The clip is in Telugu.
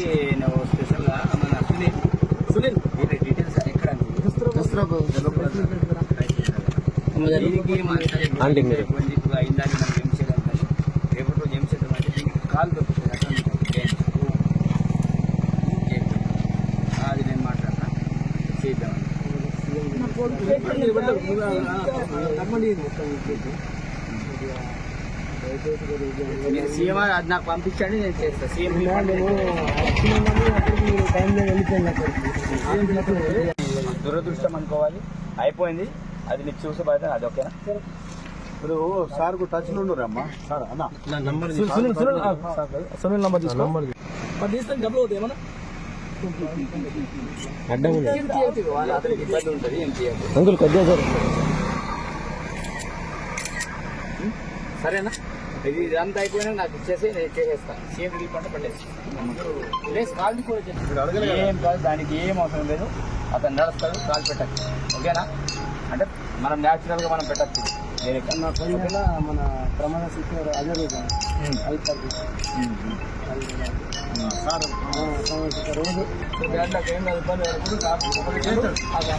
చెప్పి నువ్వు స్పెషల్గా మన సునీల్. సునీల్ వీటి డీటెయిల్స్ ఎక్కడ దీనికి మనం ఏం చేయాలి రేపటి రోజు ఏం చేద్దాం అంటే దీనికి కాల్ దొరుకుతుంది. అక్కడ నుంచి. ఓకే. అది నేను మాట్లాడతా. చేద్దాం. మీరు సీఎం అది నాకు పంపించండి నేను చేస్తాను సీఎం దురదృష్టం అనుకోవాలి. అయిపోయింది. అది నీకు చూసే బాధ్యత అది ఓకేనా? ఇప్పుడు సార్ టచ్లో ఉన్నారమ్మా సార్ అన్న. సునీల్ సునీల్ సునీల్ నంబర్ తీసుకో. అడ్డం ఉంది వాళ్ళ అతనికి ఇబ్బంది ఉంటుంది ఏం చేయాలి అంకుల్ కొద్దిగా సార్. సరేనా? ఇది ఇదంతా అయిపోయినా నాకు ఇచ్చేసి నేను చేసేస్తాను సీఎం రిలీఫ్ అంటే పట్టేసి ప్లేస్ కాల్ కూడా చేస్తాను ఏం కాదు దానికి ఏం అవసరం లేదు. అతను నడుస్తాడు కాల్ పెట్టచ్చు. ఓకేనా? అంటే మనం న్యాచురల్గా మనం పెట్టచ్చు. వేరే. మన ప్రమాణ శిక్షణ అదే రోజు సార్. రోజు. దాంట్లోకి ఏం కాదు. ఇబ్బంది. అది